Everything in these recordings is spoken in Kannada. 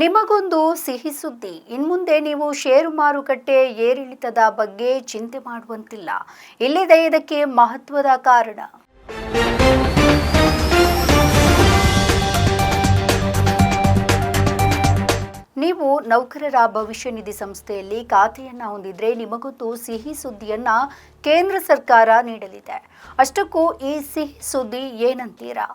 ನಿಮಗೊಂದು ಸಿಹಿ ಸುದ್ದಿ. ಇನ್ಮುಂದೆ ನೀವು ಷೇರು ಮಾರುಕಟ್ಟೆ ಏರಿಳಿತದ ಬಗ್ಗೆ ಚಿಂತೆ ಮಾಡುವಂತಿಲ್ಲ. ಇಲ್ಲಿದೆ ಇದಕ್ಕೆ ಮಹತ್ವದ ಕಾರಣ. ನೀವು ನೌಕರರ ಭವಿಷ್ಯ ನಿಧಿ ಸಂಸ್ಥೆಯಲ್ಲಿ ಖಾತೆಯನ್ನ ಹೊಂದಿದ್ರೆ ನಿಮಗೊಂದು ಸಿಹಿ ಸುದ್ದಿಯನ್ನ ಕೇಂದ್ರ ಸರ್ಕಾರ ನೀಡಲಿದೆ. ಅಷ್ಟಕ್ಕೂ ಈ ಸಿಹಿ ಸುದ್ದಿ ಏನಂತೀರಾ?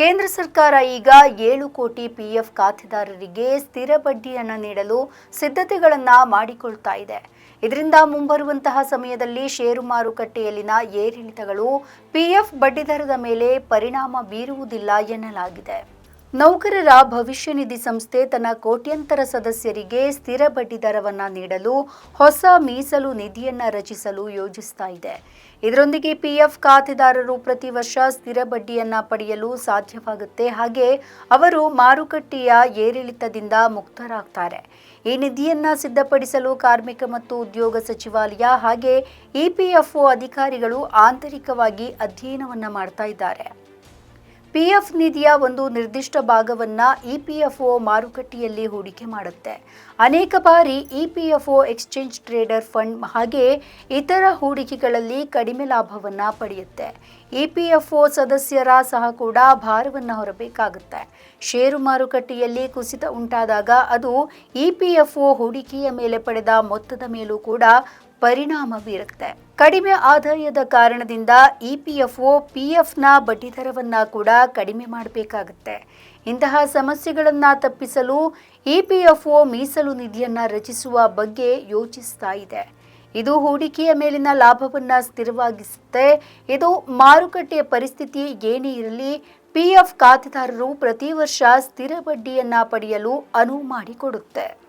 ಕೇಂದ್ರ ಸರ್ಕಾರ ಈಗ ಏಳು ಕೋಟಿ ಪಿಎಫ್ ಖಾತೆದಾರರಿಗೆ ಸ್ಥಿರ ಬಡ್ಡಿಯನ್ನು ನೀಡಲು ಸಿದ್ಧತೆಗಳನ್ನು ಮಾಡಿಕೊಳ್ತಾ ಇದೆ. ಇದರಿಂದ ಮುಂಬರುವಂತಹ ಸಮಯದಲ್ಲಿ ಷೇರು ಮಾರುಕಟ್ಟೆಯಲ್ಲಿನ ಏರಿಳಿತಗಳು ಪಿಎಫ್ ಬಡ್ಡಿದರದ ಮೇಲೆ ಪರಿಣಾಮ ಬೀರುವುದಿಲ್ಲ ಎನ್ನಲಾಗಿದೆ. ನೌಕರರ ಭವಿಷ್ಯ ನಿಧಿ ಸಂಸ್ಥೆ ತನ್ನ ಕೋಟ್ಯಂತರ ಸದಸ್ಯರಿಗೆ ಸ್ಥಿರ ಬಡ್ಡಿ ದರವನ್ನು ನೀಡಲು ಹೊಸ ಮೀಸಲು ನಿಧಿಯನ್ನ ರಚಿಸಲು ಯೋಜಿಸ್ತಾ ಇದೆ. ಇದರೊಂದಿಗೆ ಪಿಎಫ್ ಖಾತೆದಾರರು ಪ್ರತಿ ವರ್ಷ ಸ್ಥಿರ ಬಡ್ಡಿಯನ್ನ ಪಡೆಯಲು ಸಾಧ್ಯವಾಗುತ್ತೆ. ಹಾಗೆ ಅವರು ಮಾರುಕಟ್ಟೆಯ ಏರಿಳಿತದಿಂದ ಮುಕ್ತರಾಗ್ತಾರೆ. ಈ ನಿಧಿಯನ್ನ ಸಿದ್ಧಪಡಿಸಲು ಕಾರ್ಮಿಕ ಮತ್ತು ಉದ್ಯೋಗ ಸಚಿವಾಲಯ ಹಾಗೆ ಇಪಿಎಫ್ಒ ಅಧಿಕಾರಿಗಳು ಆಂತರಿಕವಾಗಿ ಅಧ್ಯಯನವನ್ನ ಮಾಡ್ತಾ ಇದ್ದಾರೆ. ಪಿಎಫ್ ನಿಧಿಯ ಒಂದು ನಿರ್ದಿಷ್ಟ ಭಾಗವನ್ನ ಒ ಮಾರುಕಟ್ಟೆಯಲ್ಲಿ ಹೂಡಿಕೆ ಮಾಡುತ್ತೆ. ಅನೇಕ ಬಾರಿ ಇಪಿಎಫ್ಒ ಎಕ್ಸ್ಚೇಂಜ್ ಟ್ರೇಡರ್ ಫಂಡ್ ಹಾಗೆ ಇತರ ಹೂಡಿಕೆಗಳಲ್ಲಿ ಕಡಿಮೆ ಲಾಭವನ್ನ ಪಡೆಯುತ್ತೆ. ಇಪಿಎಫ್ಒ ಸದಸ್ಯರ ಸಹ ಕೂಡ ಭಾರವನ್ನು ಹೊರಬೇಕಾಗುತ್ತೆ. ಷೇರು ಮಾರುಕಟ್ಟೆಯಲ್ಲಿ ಕುಸಿತ ಉಂಟಾದಾಗ ಅದು ಇಪಿಎಫ್ಒ ಹೂಡಿಕೆಯ ಮೇಲೆ ಪಡೆದ ಮೊತ್ತದ ಮೇಲೂ ಕೂಡ ಪರಿಣಾಮ ಬೀರುತ್ತೆ. ಕಡಿಮೆ ಆದಾಯದ ಕಾರಣದಿಂದ E P F O, P ಎಫ್ನ ಬಡ್ಡಿ ಬಡ್ಡಿದರವನ್ನ ಕೂಡ ಕಡಿಮೆ ಮಾಡಬೇಕಾಗುತ್ತೆ. ಇಂತಹ ಸಮಸ್ಯೆಗಳನ್ನು ತಪ್ಪಿಸಲು ಇ ಪಿ ಎಫ್ ಒ ಮೀಸಲು ನಿಧಿಯನ್ನ ರಚಿಸುವ ಬಗ್ಗೆ ಯೋಚಿಸ್ತಾ ಇದೆ. ಇದು ಹೂಡಿಕೆಯ ಮೇಲಿನ ಲಾಭವನ್ನ ಸ್ಥಿರವಾಗಿಸುತ್ತೆ. ಇದು ಮಾರುಕಟ್ಟೆಯ ಪರಿಸ್ಥಿತಿ ಏನೇ ಇರಲಿ, ಪಿ ಎಫ್ ಖಾತೆದಾರರು ಪ್ರತಿ ವರ್ಷ ಸ್ಥಿರ ಬಡ್ಡಿಯನ್ನ ಪಡೆಯಲು ಅನುವು ಮಾಡಿಕೊಡುತ್ತೆ.